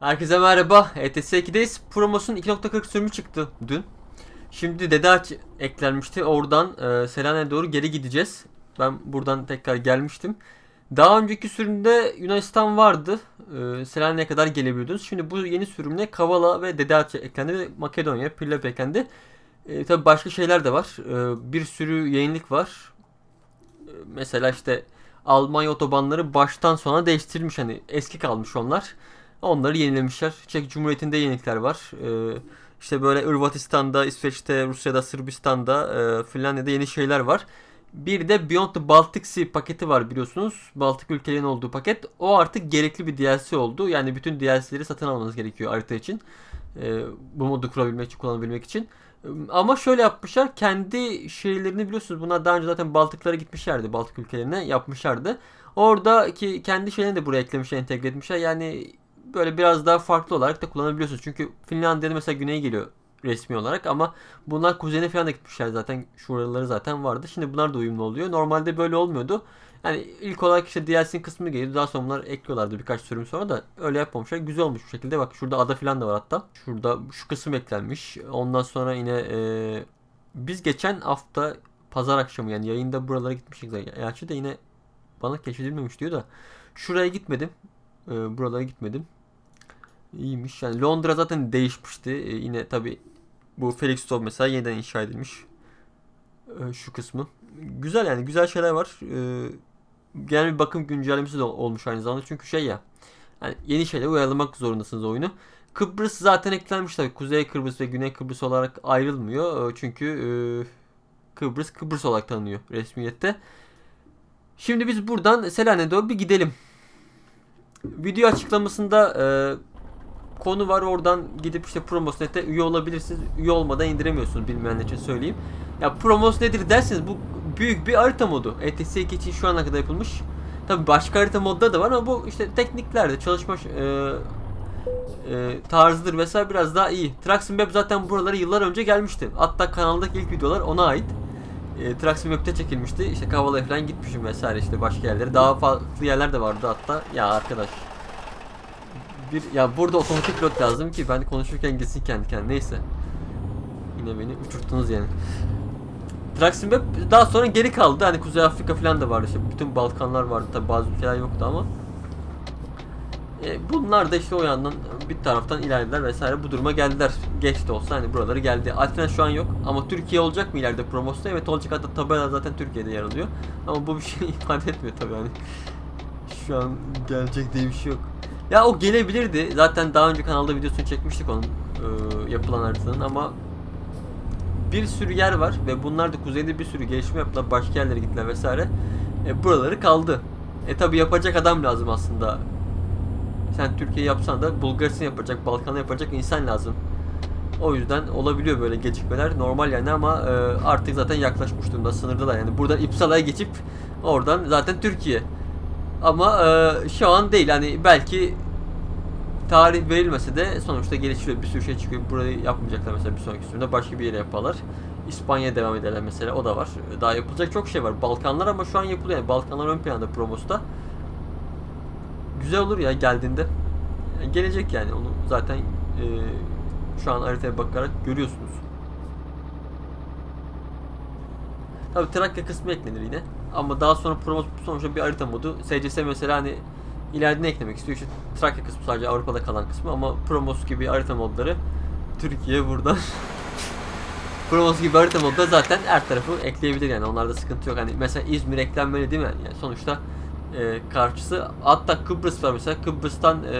Herkese merhaba. ETS 2'deyiz. Promos'un 2.40 sürümü çıktı dün. Şimdi Dede Ağaç eklenmişti. Oradan e, Selanik'e doğru geri gideceğiz. Ben buradan tekrar gelmiştim. Daha önceki sürümde Yunanistan vardı. E, Selanik'e kadar gelebiliyordunuz. Şimdi bu yeni sürümle Kavala ve Dede Ağaç eklendi ve Makedonya, Prilep eklendi. E, tabii başka şeyler de var. E, bir sürü yenilik var. E, mesela işte Almanya otobanları baştan sona değiştirilmiş. Hani eski kalmış onlar. Onları yenilemişler. Çek Cumhuriyeti'nde yenilikler var. Ee, işte böyle Hırvatistan'da, İsveç'te, Rusya'da, Sırbistan'da, e, Finlandiya'da yeni şeyler var. Bir de Beyond the Baltic Sea paketi var biliyorsunuz. Baltık ülkelerin olduğu paket. O artık gerekli bir DLC oldu. Yani bütün DLC'leri satın almanız gerekiyor harita için. Ee, bu modu kurabilmek için, kullanabilmek için. Ama şöyle yapmışlar. Kendi şeylerini biliyorsunuz. Bunlar daha önce zaten Baltıklara gitmişlerdi. Baltık ülkelerine yapmışlardı. Oradaki kendi şeylerini de buraya eklemişler, entegre etmişler. Yani böyle biraz daha farklı olarak da kullanabiliyorsunuz. Çünkü Finlandiya'da mesela güneye geliyor resmi olarak ama bunlar kuzeyine falan da gitmişler zaten. Şuraları zaten vardı. Şimdi bunlar da uyumlu oluyor. Normalde böyle olmuyordu. Yani ilk olarak işte DLC'nin kısmı geliyordu. Daha sonra bunlar ekliyorlardı birkaç sürüm sonra da öyle yapmamışlar. Güzel olmuş bu şekilde. Bak şurada ada falan da var hatta. Şurada şu kısım eklenmiş. Ondan sonra yine eee, biz geçen hafta pazar akşamı yani yayında buralara gitmiştik. Gerçi de yine bana keşfedilmemiş diyor da. Şuraya gitmedim. Eee, buralara gitmedim. İyiymiş. Yani Londra zaten değişmişti. Ee, yine tabi bu Felixstowe mesela yeniden inşa edilmiş. Ee, şu kısmı. Güzel yani güzel şeyler var. Ee, genel bir bakım güncellemesi de ol- olmuş aynı zamanda. Çünkü şey ya. Yani yeni şeylere uyarlamak zorundasınız oyunu. Kıbrıs zaten eklenmiş tabii. Kuzey Kıbrıs ve Güney Kıbrıs olarak ayrılmıyor. Ee, Çünkü e, Kıbrıs Kıbrıs olarak tanınıyor resmiyette. Şimdi biz buradan Selanik'e doğru bir gidelim. Video açıklamasında e, konu var oradan gidip işte Promos.net'e üye olabilirsiniz. Üye olmadan indiremiyorsunuz bilmeyenler için söyleyeyim. Ya Promos nedir derseniz bu büyük bir harita modu. ETS 2 için şu ana kadar yapılmış. Tabi başka harita modda da var ama bu işte tekniklerde çalışma e, e, tarzıdır vesaire biraz daha iyi. Traxxon Web zaten buralara yıllar önce gelmişti. Hatta kanaldaki ilk videolar ona ait. E, Traxxon Web'te çekilmişti. İşte Kavala'ya falan gitmişim vesaire işte başka yerlere. Daha farklı yerler de vardı hatta. Ya arkadaş bir ya burada otomatik pilot lazım ki ben konuşurken gitsin kendi kendine. Neyse. Yine beni uçurttunuz yani. Traxxon Web daha sonra geri kaldı. Hani Kuzey Afrika falan da vardı işte. Bütün Balkanlar vardı tabi bazı ülkeler yoktu ama. E, bunlar da işte o yandan bir taraftan ilerlediler vesaire bu duruma geldiler. Geç de olsa hani buraları geldi. Alternat şu an yok ama Türkiye olacak mı ileride promosta? Evet olacak hatta tabela zaten Türkiye'de yer alıyor. Ama bu bir şey ifade etmiyor tabi hani. Şu an gelecek diye bir şey yok. Ya o gelebilirdi. Zaten daha önce kanalda videosunu çekmiştik onun e, yapılan haritanın ama bir sürü yer var ve bunlar da kuzeyde bir sürü gelişme yaptılar. Başka yerlere gittiler vesaire. E, buraları kaldı. E tabi yapacak adam lazım aslında. Sen Türkiye yapsan da Bulgaristan yapacak, Balkan'ı yapacak insan lazım. O yüzden olabiliyor böyle gecikmeler normal yani ama e, artık zaten yaklaşmış durumda sınırdalar yani buradan İpsala'ya geçip oradan zaten Türkiye. Ama e, şu an değil hani belki tarih verilmese de sonuçta gelişiyor bir sürü şey çıkıyor. Burayı yapmayacaklar mesela bir sonraki sürümde başka bir yere yaparlar. İspanya devam ederler mesela o da var. Daha yapılacak çok şey var. Balkanlar ama şu an yapılıyor. Yani Balkanlar ön planda promosta. Güzel olur ya geldiğinde. Yani gelecek yani onu zaten e, şu an haritaya bakarak görüyorsunuz. Tabi Trakya kısmı eklenir yine. Ama daha sonra Promos sonuçta bir harita modu. SCS mesela hani ileride ne eklemek istiyor? İşte Trakya kısmı sadece Avrupa'da kalan kısmı ama Promos gibi harita modları Türkiye buradan Promos gibi harita modda zaten her tarafı ekleyebilir yani onlarda sıkıntı yok. Hani mesela İzmir eklenmeli değil mi? Yani sonuçta e, karşısı hatta Kıbrıs var mesela Kıbrıs'tan e,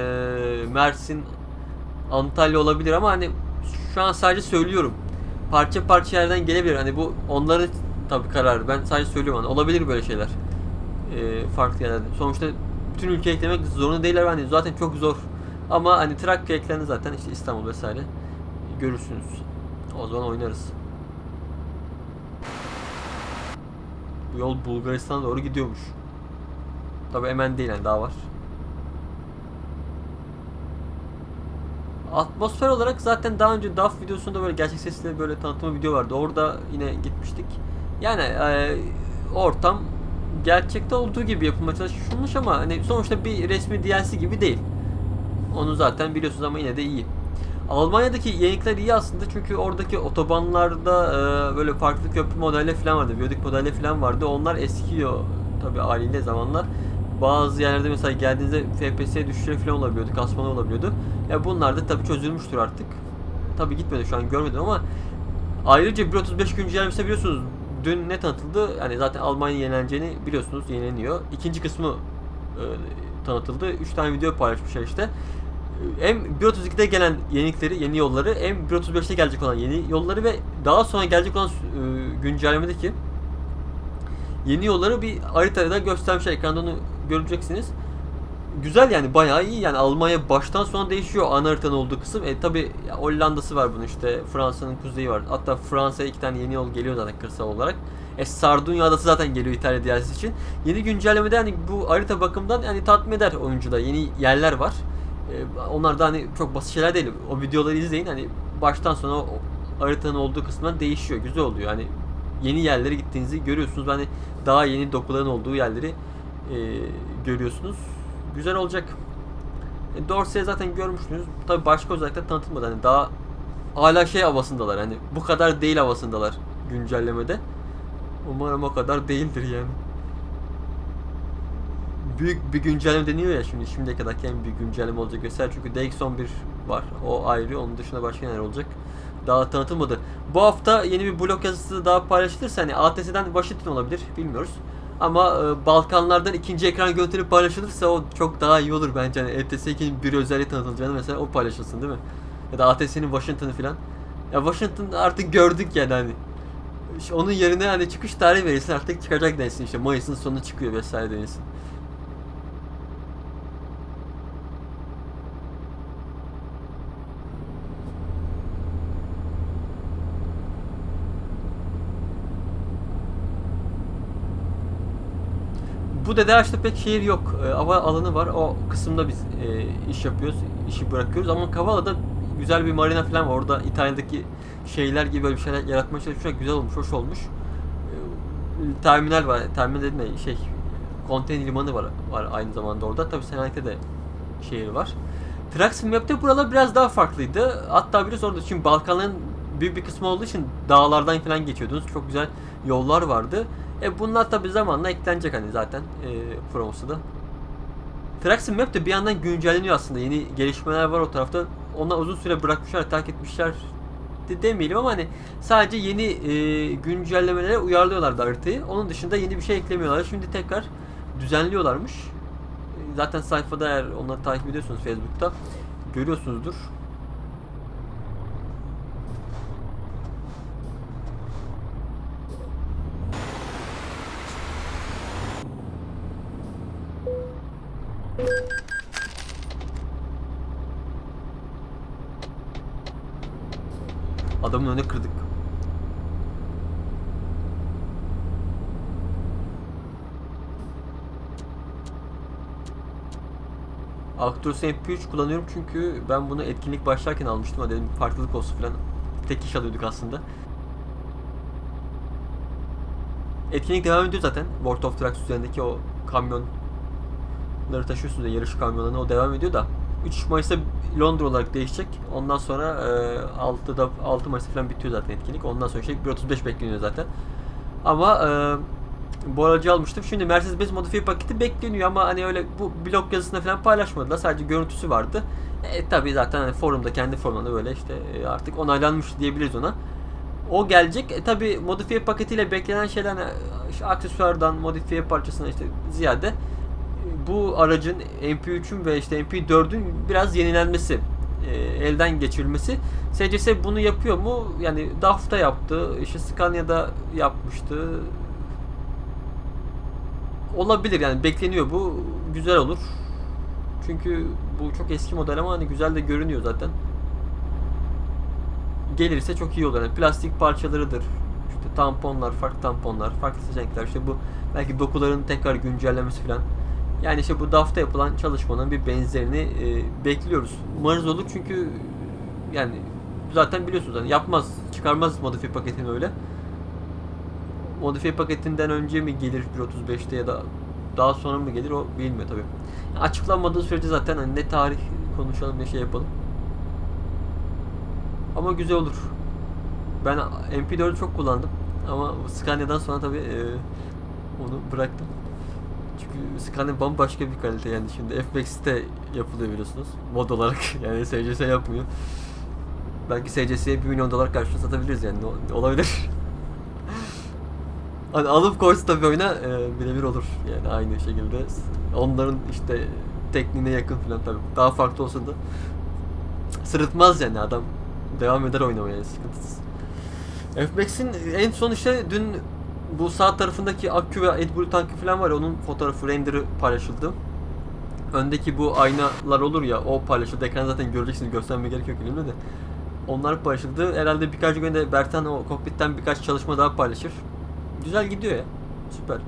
Mersin Antalya olabilir ama hani şu an sadece söylüyorum. Parça parça yerden gelebilir. Hani bu onların tabii kararı. Ben sadece söylüyorum hani olabilir böyle şeyler. E, farklı yerlerde. Sonuçta bütün ülke eklemek zorunda değiller hani zaten çok zor. Ama hani Trakya eklendi zaten işte İstanbul vesaire görürsünüz. O zaman oynarız. Bu yol Bulgaristan'a doğru gidiyormuş. Tabi hemen değil yani daha var. Atmosfer olarak zaten daha önce DAF videosunda böyle gerçek sesle böyle tanıtma video vardı. Orada yine gitmiştik. Yani e, ortam gerçekte olduğu gibi yapılmaya çalışılmış ama hani sonuçta bir resmi DLC gibi değil. Onu zaten biliyorsunuz ama yine de iyi. Almanya'daki yenilikler iyi aslında çünkü oradaki otobanlarda e, böyle farklı köprü modelleri falan vardı. Biyodik modelleri falan vardı. Onlar eskiyor tabii haliyle zamanlar. Bazı yerlerde mesela geldiğinizde FPS düşüşleri falan olabiliyordu, kasmalar olabiliyordu. Ya bunlar da tabii çözülmüştür artık. Tabii gitmedi şu an görmedim ama ayrıca 1.35 güncellemesi biliyorsunuz dün ne tanıtıldı? Yani zaten Almanya yenileneceğini biliyorsunuz yenileniyor. İkinci kısmı e, tanıtıldı. 3 tane video paylaşmışlar işte. Hem 1.32'de gelen yenilikleri, yeni yolları hem 1.35'te gelecek olan yeni yolları ve daha sonra gelecek olan e, güncellemedeki yeni yolları bir haritada göstermişler. Ekranda onu göreceksiniz. Güzel yani bayağı iyi yani Almanya baştan sona değişiyor ana haritanın olduğu kısım. E tabi Hollanda'sı var bunun işte Fransa'nın kuzeyi var. Hatta Fransa'ya iki tane yeni yol geliyor zaten kırsal olarak. E Sardunya adası zaten geliyor İtalya DLC'si için. Yeni güncellemede hani bu harita bakımından yani tatmin eder oyuncuda. Yeni yerler var. E, onlar da hani çok basit şeyler değil. O videoları izleyin hani baştan sona o haritanın olduğu kısımdan değişiyor. Güzel oluyor. Hani yeni yerlere gittiğinizi görüyorsunuz. Hani daha yeni dokuların olduğu yerleri e, görüyorsunuz. Güzel olacak. E, Dorsey'i zaten görmüşsünüz. Tabi başka özellikler tanıtılmadı. Hani daha hala şey havasındalar. Hani bu kadar değil havasındalar güncellemede. Umarım o kadar değildir yani. Büyük bir güncelleme deniyor ya şimdi şimdiye kadarki en büyük güncelleme olacak vesaire çünkü DX11 var o ayrı onun dışında başka neler olacak daha tanıtılmadı. Bu hafta yeni bir blog yazısı daha paylaşılırsa hani ATS'den Washington olabilir bilmiyoruz. Ama e, Balkanlardan ikinci ekran görüntülü paylaşılırsa o çok daha iyi olur bence. Hani ETS 2'nin bir özelliği tanıtılacağını mesela o paylaşılsın değil mi? Ya da ATS'nin Washington'ı falan. Ya Washington artık gördük yani hani. İşte onun yerine hani çıkış tarihi verirsin artık çıkacak densin işte Mayıs'ın sonu çıkıyor vesaire denilsin. Bu Dedeağaç'ta pek şehir yok. E, hava alanı var. O kısımda biz e, iş yapıyoruz. işi bırakıyoruz. Ama Kavala'da güzel bir marina falan var. Orada İtalya'daki şeyler gibi böyle bir şeyler yaratmaya çalışmışlar. Güzel olmuş, hoş olmuş. E, terminal var. Terminal dedim ya şey konteyner limanı var, var aynı zamanda orada. Tabii Selanik'te de şehir var. Traxxas Map'te buralar biraz daha farklıydı. Hatta biraz orada çünkü Balkanların büyük bir kısmı olduğu için dağlardan falan geçiyordunuz. Çok güzel yollar vardı. E bunlar tabi zamanla eklenecek hani zaten e, promosu da. Traxxas Map de bir yandan güncelleniyor aslında. Yeni gelişmeler var o tarafta. Onlar uzun süre bırakmışlar, terk etmişler de demeyelim ama hani sadece yeni e, güncellemelere uyarlıyorlardı haritayı. Onun dışında yeni bir şey eklemiyorlar. Şimdi tekrar düzenliyorlarmış. E, Zaten sayfada eğer onları takip ediyorsunuz Facebook'ta görüyorsunuzdur. Actros MP3 kullanıyorum çünkü ben bunu etkinlik başlarken almıştım. Hadi dedim farklılık olsun falan. Tek iş alıyorduk aslında. Etkinlik devam ediyor zaten. World of Trucks üzerindeki o kamyonları taşıyorsunuz ya yarış kamyonlarını o devam ediyor da 3 Mayıs'ta Londra olarak değişecek. Ondan sonra e, 6'da 6 Mayıs'ta falan bitiyor zaten etkinlik. Ondan sonra şey 1.35 bekleniyor zaten. Ama e, bu aracı almıştım. Şimdi Mercedes-Benz modifiye paketi bekleniyor ama hani öyle bu blog yazısında falan paylaşmadılar. Sadece görüntüsü vardı. E tabi zaten hani forumda kendi forumunda böyle işte e, artık onaylanmış diyebiliriz ona. O gelecek. E tabi modifiye paketiyle beklenen şeyler hani, işte aksesuardan modifiye parçasına işte ziyade bu aracın MP3'ün ve işte MP4'ün biraz yenilenmesi, e, elden geçirilmesi. SCS bunu yapıyor mu? Yani DAF'ta yaptı, işte Scania'da yapmıştı. Olabilir yani bekleniyor bu. Güzel olur. Çünkü bu çok eski model ama hani güzel de görünüyor zaten. Gelirse çok iyi olur. Yani plastik parçalarıdır. İşte tamponlar, farklı tamponlar, farklı seçenekler. İşte bu belki dokuların tekrar güncellemesi falan. Yani işte bu DAF'ta yapılan çalışmanın bir benzerini e, bekliyoruz. Umarız olur çünkü yani zaten biliyorsunuz hani yapmaz, çıkarmaz modifiye paketini öyle. Modifiye paketinden önce mi gelir 1.35'te ya da daha sonra mı gelir o bilinmiyor tabi. Açıklanmadığı sürece zaten hani ne tarih konuşalım ne şey yapalım. Ama güzel olur. Ben MP4'ü çok kullandım. Ama Scania'dan sonra tabii e, onu bıraktım. Çünkü Scania bambaşka bir kalite yani şimdi FMAX'te yapılıyor biliyorsunuz. Mod olarak yani SCS yapmıyor. Belki SCS'ye 1 milyon dolar karşılığında satabiliriz yani olabilir. Hani alıp koysa tabii oyuna e, birebir olur yani aynı şekilde. Onların işte tekniğine yakın falan tabii. Daha farklı olsa da sırıtmaz yani adam devam eder oynamaya sıkıntısız. FMAX'in en son işte dün bu sağ tarafındaki akü ve AdBlue tankı falan var ya onun fotoğrafı render'ı paylaşıldı. Öndeki bu aynalar olur ya o paylaşıldı. Ekran zaten göreceksiniz göstermeye gerek yok elimde de. Onlar paylaşıldı. Herhalde birkaç günde Bertan o kokpitten birkaç çalışma daha paylaşır. Güzel gidiyor ya. Süper.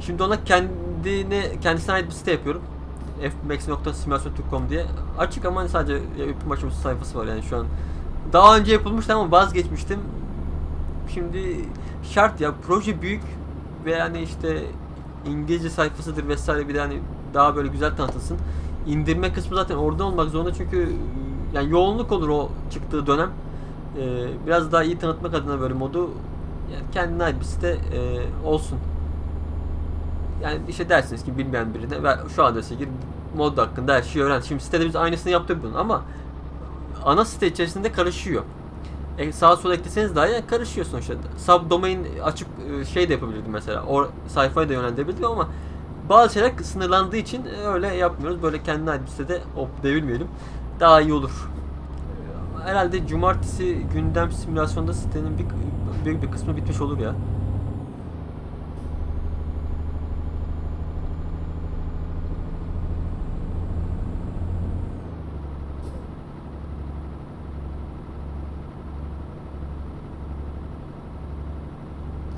Şimdi ona kendine kendisine ait bir site yapıyorum. fmax.simulason.com diye. Açık ama sadece yapım aşaması sayfası var yani şu an. Daha önce yapılmıştı ama vazgeçmiştim. Şimdi şart ya proje büyük ve yani işte İngilizce sayfasıdır vesaire bir de hani daha böyle güzel tanıtılsın. İndirme kısmı zaten orada olmak zorunda çünkü yani yoğunluk olur o çıktığı dönem. Ee, biraz daha iyi tanıtmak adına böyle modu yani kendine ait bir e, olsun. Yani işte dersiniz ki bilmeyen birine ve şu adrese gir mod hakkında her şeyi öğren. Şimdi sitede biz aynısını yaptık bunun ama ana site içerisinde karışıyor. E, sağa sola ekleseniz dahi yani karışıyor sonuçta. Subdomain açıp e, şey de yapabilirdim mesela. O sayfayı da yönlendirebilirdim ama bazı şeyler sınırlandığı için öyle yapmıyoruz. Böyle kendine ait bir sitede hop devirmeyelim. Daha iyi olur. Herhalde cumartesi gündem simülasyonda sitenin bir, büyük bir kısmı bitmiş olur ya.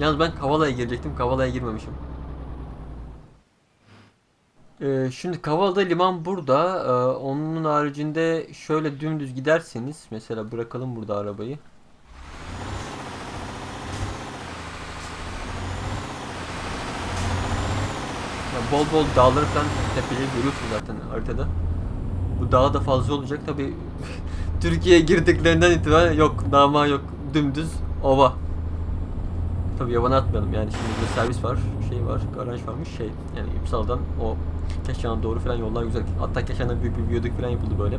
Yalnız ben Kavala'ya girecektim. Kavala'ya girmemişim. Ee, şimdi Kavala'da liman burada. Ee, onun haricinde şöyle dümdüz giderseniz mesela bırakalım burada arabayı. Bol bol dağları falan tepeleri görüyorsunuz zaten haritada. Bu dağ da fazla olacak tabi. Türkiye'ye girdiklerinden itibaren yok dağma yok dümdüz ova. Tabii yabana atmayalım yani şimdi burada servis var, şey var, garaj varmış şey yani İpsal'dan o Keşan'a doğru falan yollar güzel. Hatta Keşan'da büyük bir viyadük falan yapıldı böyle.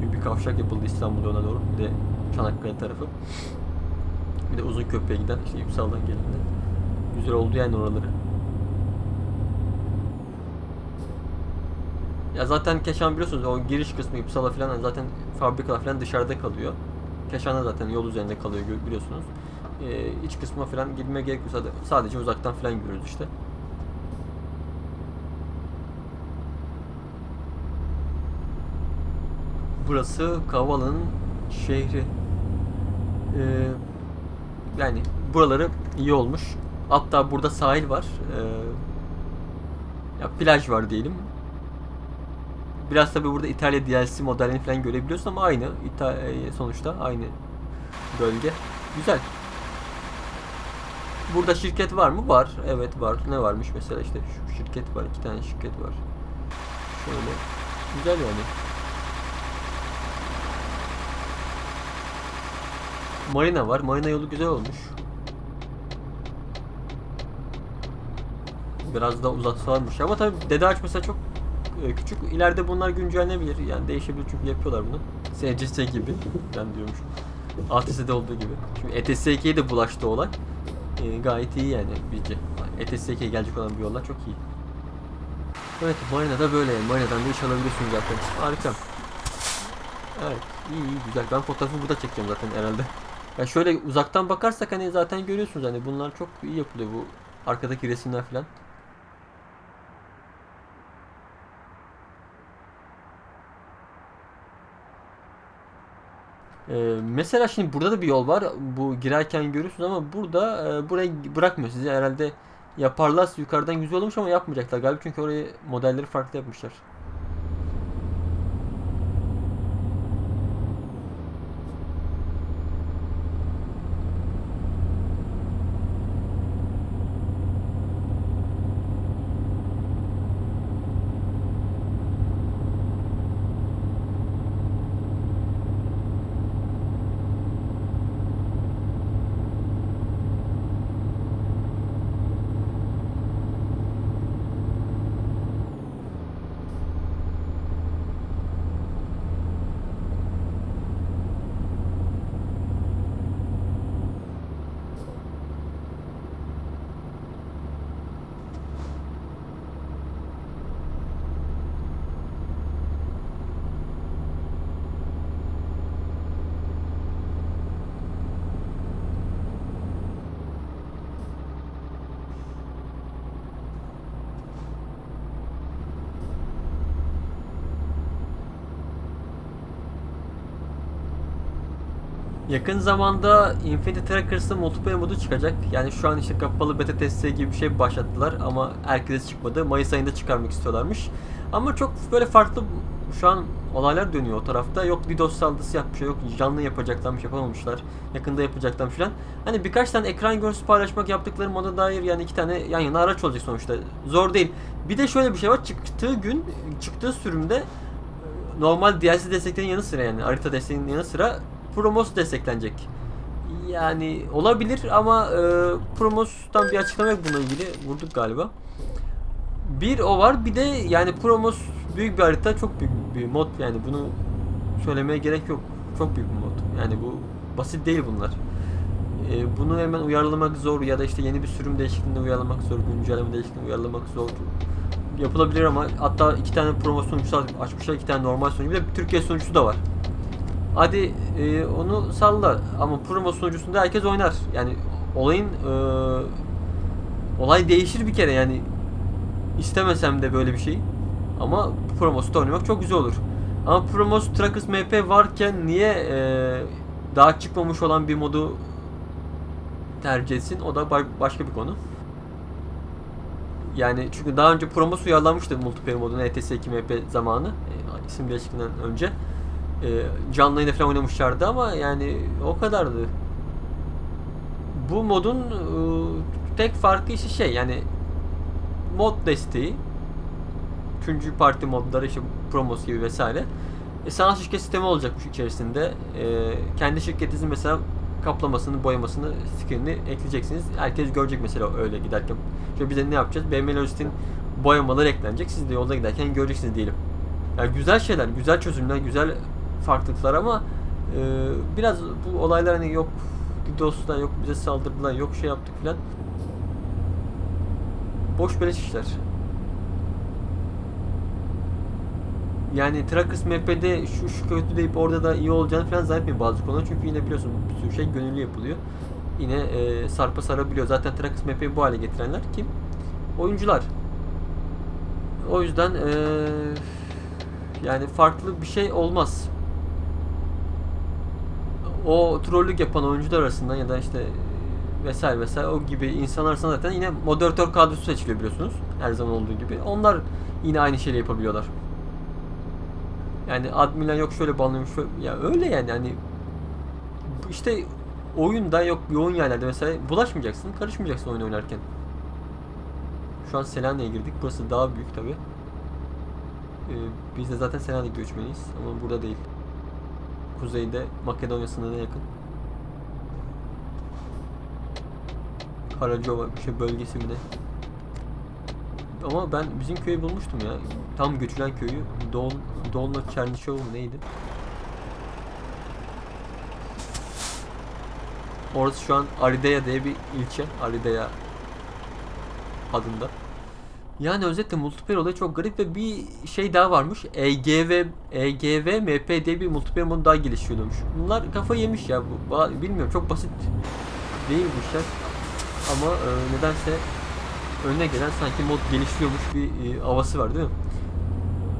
Büyük bir kavşak yapıldı İstanbul'a ona doğru. Bir de Çanakkale tarafı. Bir de uzun köprüye giden işte İpsal'dan gelenden. Güzel oldu yani oraları. Ya zaten Keşan biliyorsunuz o giriş kısmı İpsal'a falan zaten fabrikalar falan dışarıda kalıyor. Keşan'da zaten yol üzerinde kalıyor biliyorsunuz. Ee, iç kısmına falan girmeye gerek yok. Sadece, uzaktan falan görüyoruz işte. Burası Kavala'nın şehri. Ee, yani buraları iyi olmuş. Hatta burada sahil var. Ee, ya plaj var diyelim. Biraz tabi burada İtalya DLC modelini falan görebiliyorsun ama aynı İta- e, sonuçta aynı bölge. Güzel. Burada şirket var mı? Var. Evet var. Ne varmış mesela işte şu şirket var. iki tane şirket var. Şöyle. Güzel yani. Marina var. Marina yolu güzel olmuş. Biraz da uzatsalarmış. Ama tabii Dede Ağaç mesela çok e, küçük. İleride bunlar güncellenebilir. Yani değişebilir çünkü yapıyorlar bunu. SCS gibi. Ben diyormuş. ATS'de olduğu gibi. Çünkü ETS2'ye de bulaştı olay. E, gayet iyi yani bizce. ETS2'ye gelecek olan bir yollar çok iyi. Evet Marina'da böyle yani. Marina'dan da iş alabiliyorsunuz zaten. Harika. Evet iyi iyi güzel. Ben fotoğrafı burada çekeceğim zaten herhalde. Ya şöyle uzaktan bakarsak hani zaten görüyorsunuz hani bunlar çok iyi yapılıyor bu arkadaki resimler falan. Ee, mesela şimdi burada da bir yol var. Bu girerken görüyorsunuz ama burada e, burayı bırakmıyor sizi. Herhalde yaparlarsa yukarıdan güzel olmuş ama yapmayacaklar galiba çünkü orayı modelleri farklı yapmışlar. Yakın zamanda Infinity Trackers'ın multiplayer modu çıkacak. Yani şu an işte kapalı beta testi gibi bir şey başlattılar ama herkese çıkmadı. Mayıs ayında çıkarmak istiyorlarmış. Ama çok böyle farklı şu an olaylar dönüyor o tarafta. Yok DDoS saldırısı yapmışlar, yok canlı yapacaklarmış yapamamışlar. Yakında yapacaklar filan. Hani birkaç tane ekran görüntüsü paylaşmak yaptıkları moda dair yani iki tane yan yana araç olacak sonuçta. Zor değil. Bir de şöyle bir şey var. Çıktığı gün, çıktığı sürümde normal DLC desteklerin yanı sıra yani harita desteğinin yanı sıra Promos desteklenecek. Yani olabilir ama e, Promos'tan bir açıklama yok bununla ilgili. Vurduk galiba. Bir o var bir de yani Promos büyük bir harita çok büyük bir mod yani bunu söylemeye gerek yok. Çok büyük bir mod. Yani bu basit değil bunlar. E, bunu hemen uyarlamak zor ya da işte yeni bir sürüm değişikliğinde uyarlamak zor, güncelleme değişikliğinde uyarlamak zor. Yapılabilir ama hatta iki tane promos sunucusu açmışlar, iki tane normal sunucu, bir de Türkiye sunucusu da var. Hadi e, onu salla ama promo sunucusunda herkes oynar. Yani olayın e, olay değişir bir kere yani istemesem de böyle bir şey. Ama Promos'ta oynamak çok güzel olur. Ama Promos Trackers MP varken niye e, daha çıkmamış olan bir modu tercih etsin? O da ba- başka bir konu. Yani çünkü daha önce Promos uyarlanmıştı multiplayer moduna ETS 2 MP zamanı. E, isim değişikliğinden önce. E, canlı yayında falan oynamışlardı ama yani o kadardı. Bu modun e, tek farkı işte şey yani mod desteği üçüncü parti modları işte promos gibi vesaire. E, sanal şirket sistemi olacakmış içerisinde. E, kendi şirketinizin mesela kaplamasını, boyamasını, skinini ekleyeceksiniz. Herkes görecek mesela öyle giderken. Şöyle biz de ne yapacağız? BMW Logist'in boyamaları eklenecek. Siz de yolda giderken göreceksiniz diyelim. Yani güzel şeyler, güzel çözümler, güzel farklılıklar ama e, biraz bu olaylar hani yok DDoS'da yok bize saldırdılar yok şey yaptık filan boş beleş işler. Yani Trackers MP'de şu şu kötü deyip orada da iyi olacağını falan zannetmiyorum bazı konular çünkü yine biliyorsun bir sürü şey gönüllü yapılıyor. Yine e, sarpa sarabiliyor. Zaten Trackers MP'yi bu hale getirenler kim? Oyuncular. O yüzden e, yani farklı bir şey olmaz o trollük yapan oyuncular arasından ya da işte vesaire vesaire o gibi insanlar arasında zaten yine moderatör kadrosu seçiliyor biliyorsunuz. Her zaman olduğu gibi. Onlar yine aynı şeyi yapabiliyorlar. Yani adminler yok şöyle banlıyormuş şöyle. Ya öyle yani hani işte oyunda yok yoğun yerlerde mesela bulaşmayacaksın, karışmayacaksın oyun oynarken. Şu an Selanik'e girdik. Burası daha büyük tabi. Ee, biz de zaten Selanik göçmeniyiz ama burada değil kuzeyde Makedonya sınırına yakın. Karacova şey bölgesi mi ne? Ama ben bizim köyü bulmuştum ya. Tam göçülen köyü. Don Dolno Çernişov mu neydi? Orası şu an Arideya diye bir ilçe. Arideya adında. Yani özetle multiplayer olayı çok garip ve bir şey daha varmış. EGV, EGV, MP diye bir multiplayer modu daha gelişiyormuş. Bunlar kafa yemiş ya. Bu, bilmiyorum çok basit değil bu işler. Ama e, nedense önüne gelen sanki mod gelişiyormuş bir e, havası var değil mi?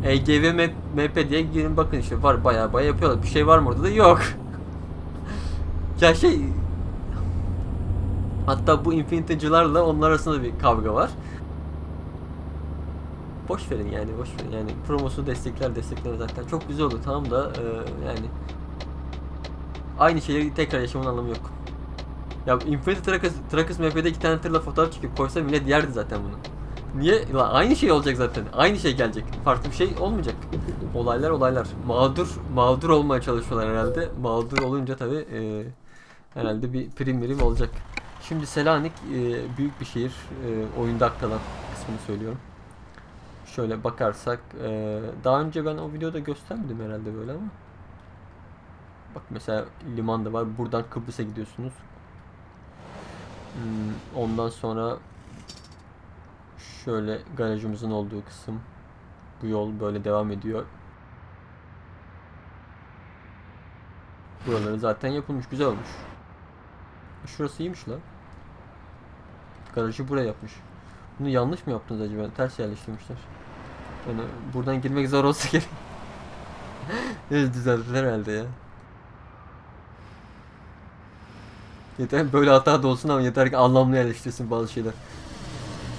EGV, MP diye girin bakın işte var baya baya yapıyorlar. Bir şey var mı orada da yok. ya şey Hatta bu Infinity'cılarla onlar arasında bir kavga var boş verin yani boş verin yani promosu destekler destekler zaten çok güzel oldu tamam da e, yani aynı şeyleri tekrar yaşamın anlamı yok. Ya Infinity Trackers, Trackers MP'de iki tane tırla fotoğraf çekip koysa millet yerdi zaten bunu. Niye? La aynı şey olacak zaten. Aynı şey gelecek. Farklı bir şey olmayacak. Olaylar olaylar. Mağdur mağdur olmaya çalışıyorlar herhalde. Mağdur olunca tabi e, herhalde bir prim birim olacak. Şimdi Selanik e, büyük bir şehir. E, oyunda kalan kısmını söylüyorum. Şöyle bakarsak e, daha önce ben o videoda göstermedim herhalde böyle ama. Bak mesela liman da var. Buradan Kıbrıs'a gidiyorsunuz. Hmm, ondan sonra şöyle garajımızın olduğu kısım. Bu yol böyle devam ediyor. Buraları zaten yapılmış. Güzel olmuş. Şurası iyiymiş lan. Garajı buraya yapmış. Bunu yanlış mı yaptınız acaba? Ters yerleştirmişler. Yani buradan girmek zor olsa gerek. evet düzelttiler herhalde ya. Yeter böyle hata da olsun ama yeter ki anlamlı yerleştirsin bazı şeyler.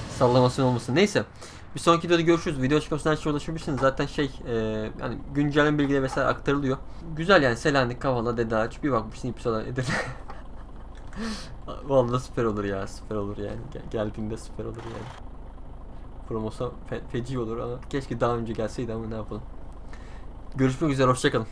Sallamasyon olmasın. Neyse. Bir sonraki videoda görüşürüz. Video açıklamasına her şeye ulaşabilirsiniz. Zaten şey e, yani güncelleme bilgileri vesaire aktarılıyor. Güzel yani Selanik, Kavala, Dede Ağaç. Bir bakmışsın İpsala, Edirne. Vallahi süper olur ya. Süper olur yani. Gel- geldiğinde süper olur yani promosa fe feci olur ama keşke daha önce gelseydi ama ne yapalım. Görüşmek üzere hoşçakalın.